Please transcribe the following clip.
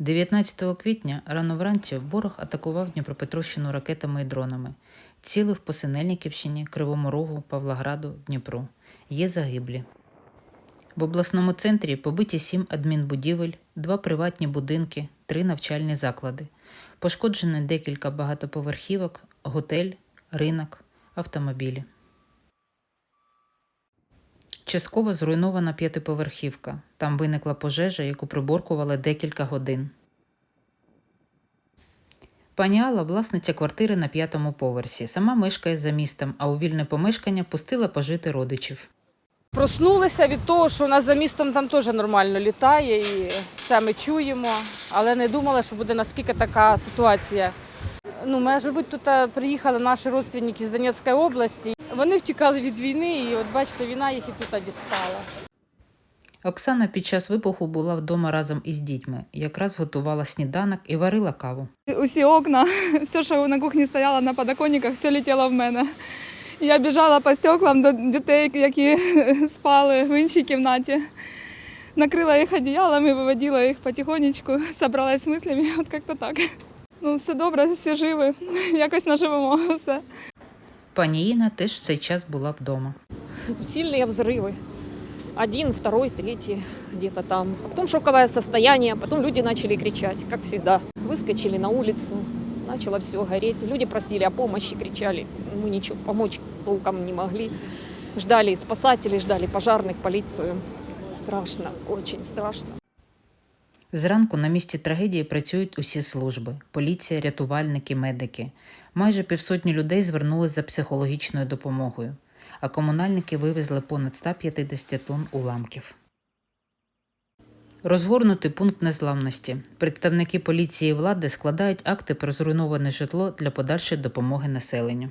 19 квітня рано вранці ворог атакував Дніпропетровщину ракетами і дронами. Цілив по Синельниківщині, Кривому Рогу, Павлограду, Дніпру. Є загиблі. В обласному центрі побиті сім адмінбудівель, два приватні будинки, три навчальні заклади. Пошкоджено декілька багатоповерхівок, готель, ринок, автомобілі. Частково зруйнована п'ятиповерхівка. Там виникла пожежа, яку приборкували декілька годин. Пані Алла – власниця квартири на п'ятому поверсі. Сама мешкає за містом, а у вільне помешкання пустила пожити родичів. Проснулися від того, що у нас за містом там теж нормально літає і все ми чуємо, але не думали, що буде наскільки така ситуація. Ну, ми живуть тут, приїхали наші родственники з Донецької області. Вони втікали від війни, і от бачите, війна їх і тут дістала. Оксана під час вибуху була вдома разом із дітьми. Якраз готувала сніданок і варила каву. Усі окна, все, що на кухні стояло на подоконниках, все летіло в мене. Я біжала по стеклам до дітей, які спали в іншій кімнаті. Накрила їх одіялами, виводила їх потихонечку, зібралась з мислями, от як-то так. Ну, все добре, всі живі, якось наживемо все. Пані Інна теж в цей час була вдома. сильные взрывы. Один, второй, третий где-то там. А потом шоковое состояние, потом люди начали кричать, как всегда. Выскочили на улицу, начало все гореть. Люди просили о помощи, кричали. Мы ничего помочь толком не могли. Ждали спасателей, ждали пожарных, полицию. Страшно, очень страшно. Зранку на місці трагедії працюють усі служби: поліція, рятувальники, медики. Майже півсотні людей звернулись за психологічною допомогою, а комунальники вивезли понад 150 тонн уламків. Розгорнутий пункт незламності. Представники поліції і влади складають акти про зруйноване житло для подальшої допомоги населенню.